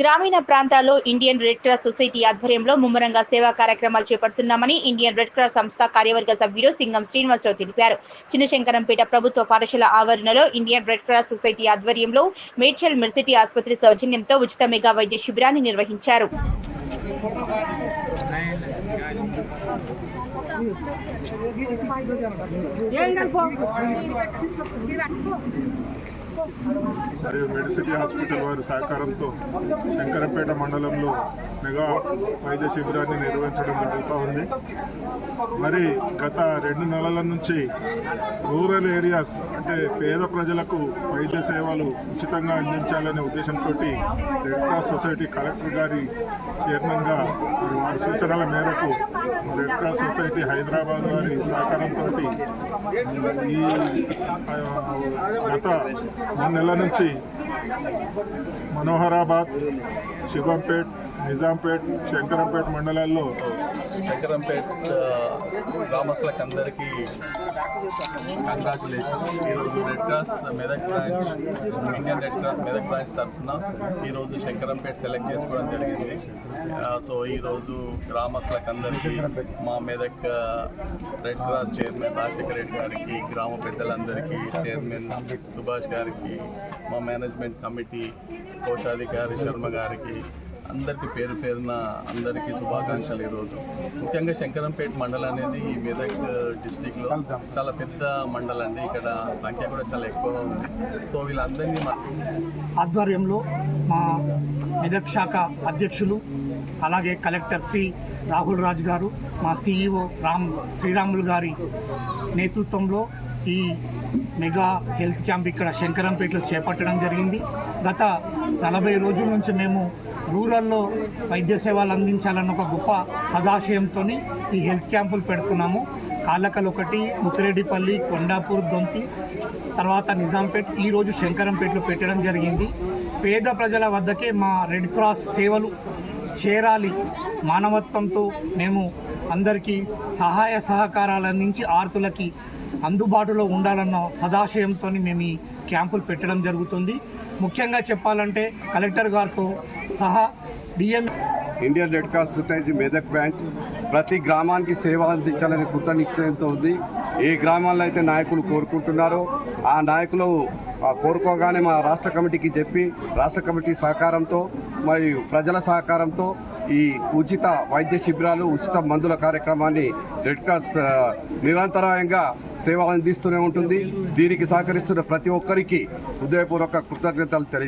గ్రామీణ ప్రాంతాల్లో Indian red cross society ఆధ్వర్యంలో ముమ్మరంగా సేవా కార్యక్రమాలు చేపడుతున్నామని ఇండియన్ రెడ్ క్రాస్ సంస్థ కార్యవర్గ సభ్యులు సింగం శ్రీనివాసరావు తెలిపారు. చిన్నశంకరంపేట ప్రభుత్వ పాఠశాల ఆవరణలో ఇండియన్ రెడ్ క్రాస్ సొసైటీ ఆధ్వర్యంలో మేడ్చల్ మెర్సిటీ ఆసుపత్రి సౌజన్యంతో ఉచిత మెగా వైద్య శిబిరాన్ని నిర్వహించారు. మరియు మెడిసిటీ హాస్పిటల్ వారి సహకారంతో శంకరంపేట మండలంలో మెగా వైద్య శిబిరాన్ని నిర్వహించడం జరుగుతూ ఉంది. మరి గత రెండు నెలల నుంచి రూరల్ ఏరియాస్ అంటే పేద ప్రజలకు వైద్య సేవలు ఉచితంగా అందించాలనే ఉద్దేశంతో రెడ్ క్రాస్ సొసైటీ కలెక్టర్ గారి చైర్మన్గా మరి వారి సూచనల మేరకు రెడ్ క్రాస్ సొసైటీ హైదరాబాద్ వారి సహకారంతో ఈ గత మూడు నెలల నుంచి మనోహరాబాద్ శివంపేట్ నిజాంపేట్ శంకరంపేట్ మండలాల్లో శంకరంపేట్ గ్రామస్తులకు అందరికీ కంగ్రాచులేషన్స్ ఈరోజు Red Cross Medak branch Indian Red Cross Medak branch తరఫున ఈరోజు శంకరంపేట సెలెక్ట్ చేసుకోవడం జరిగింది. సో ఈరోజు గ్రామస్తులకు అందరికీ మా Medak Red Cross chairman Rajasekhara Reddy గారికి గ్రామ పెద్దలందరికీ చైర్మన్ సుభాష్ గారికి మా మేనేజ్మెంట్ కమిటీ కోశాధికారి శర్మ గారికి అందరికీ పేరు పేరున అందరికీ శుభాకాంక్షలు ఈరోజు. ముఖ్యంగా శంకరంపేట మండలం అనేది ఈ మెదక్ డిస్టిక్లో చాలా పెద్ద మండలం అండి. ఇక్కడ సంఖ్య కూడా చాలా ఎక్కువ ఉంది. సో వీళ్ళందరినీ ఆధ్వర్యంలో మా మెదక్ శాఖ అధ్యక్షులు అలాగే కలెక్టర్ శ్రీ రాహుల్ రాజ్ గారు మా సిఇఓ రామ్ శ్రీరాములు గారి నేతృత్వంలో ఈ మెగా హెల్త్ క్యాంప్ ఇక్కడ శంకరంపేటలో చేపట్టడం జరిగింది. గత నలభై రోజుల నుంచి మేము రూరల్లో వైద్య సేవలు అందించాలన్న ఒక గొప్ప సదాశయంతో ఈ హెల్త్ క్యాంపులు పెడుతున్నాము. కాళ్ళకల్ ఒకటి ముక్కిరెడ్డిపల్లి కొండాపూర్ దొంతి తర్వాత నిజాంపేట్ ఈరోజు శంకరంపేటలో పెట్టడం జరిగింది. పేద ప్రజల వద్దకే మా రెడ్ క్రాస్ సేవలు చేరాలి. మానవత్వంతో మేము అందరికీ సహాయ సహకారాలు అందించి ఆర్తులకి అందుబాటులో ఉండాలన్న సదాశయంతో మేము ఈ క్యాంపులు పెట్టడం జరుగుతుంది. ముఖ్యంగా చెప్పాలంటే కలెక్టర్ గారితో సహా DM Indian Red Cross Society Medak branch ప్రతి గ్రామానికి సేవ అందించాలని కృత నిశ్చయంతో ఉంది. ఏ గ్రామాల్లో అయితే నాయకులు కోరుకుంటున్నారో ఆ నాయకులు కోరుకోగానే మా రాష్ట్ర కమిటీకి చెప్పి రాష్ట్ర కమిటీ సహకారంతో మరియు ప్రజల సహకారంతో ఈ ఉచిత వైద్య శిబిరాలు ఉచిత మందుల కార్యక్రమాన్ని రెడ్ క్రాస్ నిరంతరాయంగా సేవలు అందిస్తూనే ఉంటుంది. దీనికి సహకరిస్తున్న ప్రతి ఒక్కరికి హృదయపూర్వక కృతజ్ఞతలు తెలియ